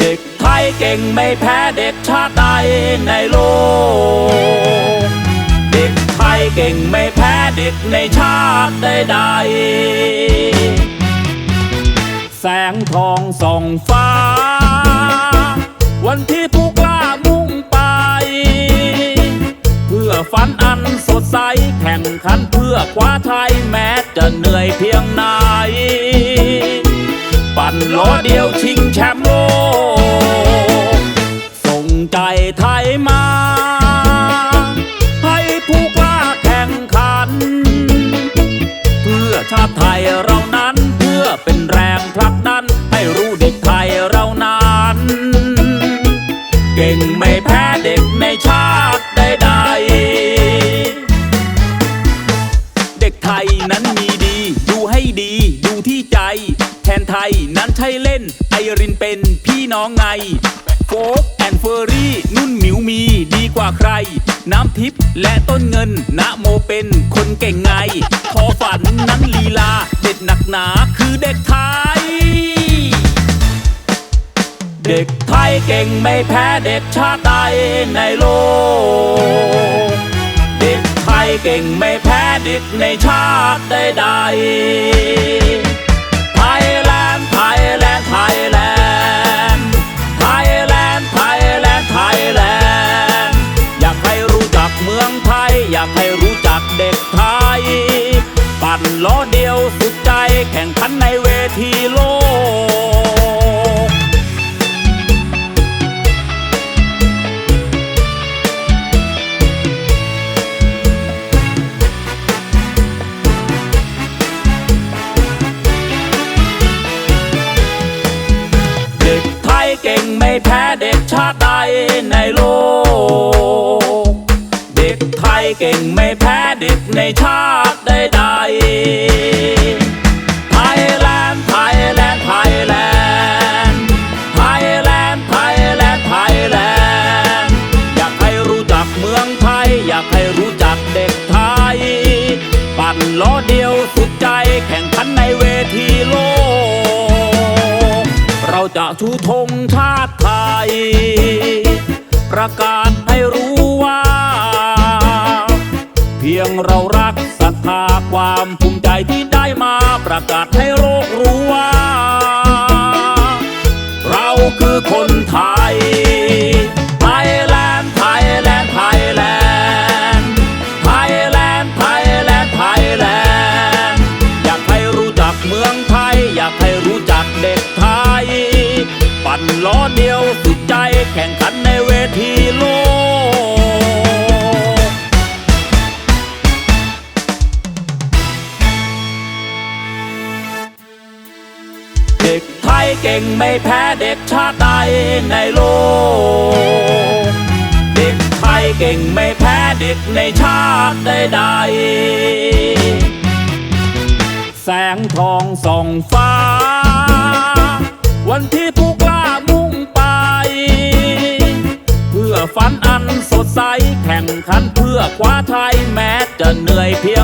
เด็กไทยเก่งไม่แพ้เด็กชาติใดในโลก เด็กไทยเก่งไม่แพ้เด็กในชาติใดๆแสงทองส่องฟ้า วันที่ผู้กล้ามุ่งไป เพื่อฝันอันสดใสแข่งขันเพื่อคว้าไทยแม้จะเหนื่อยเพียงไหนปั่นล้อเดียวชิงแชมป์โลก อเป็นแรงผลักดัน ให้รู้เด็กไทยเรานั้น เก่งไม่แพ้เด็กในชาติใดๆ เด็กไทยนั้นมีดีดูให้ดีดูที่ใจ แทนไทยนั้นใช่เล่น ไอรินเป็นพี่น้องไงโฟกแอนเฟอรี่นุ่นหมิวมีดีกว่าใคร น้ำทิพย์และต้นเงินนะโมเป็นคนเก่งไงทอฝันนั้นลีลา เด็ดหนักหนาคือเด็กไทย เด็กไทยเก่งไม่แพ้เด็กชาติใดในโลก เด็กไทยเก่งไม่แพ้เด็กในชาติใดๆไทยแลนด์ไทยแลนด์ไทยแลนด์ไทยแลนด์ไทยแลนด์ไทยแลนด์อยากให้รู้จักเมืองไทย อยากให้รู้จักเด็กไทย ล้อเดียวสุดใจแข่งขันในเวทีโลก เด็กไทยเก่งไม่แพ้เด็กชาติใดในโลก เด็กไทยเก่งไม่แพ้เด็กในชาติ ปั่นล้อเดียวสุดใจแข่งขันในเวทีโลก เราจะชูธงชาติไทย ประกาศให้รู้ว่า เพียงเรารักศรัทธาความภูมิใจที่ได้มาประกาศให้โลกรู้ว่า ล้อเดียวสุดใจแข่งขันในเวทีโลก เด็กไทยเก่งไม่แพ้เด็กชาติใดในโลก เด็กไทยเก่งไม่แพ้เด็กในชาติใดๆแสงทองส่องฟ้า วันที่ผู้กล้า ฝันอันสดใส แข่งขันเพื่อคว้าไทยแม้จะเหนื่อยเพียง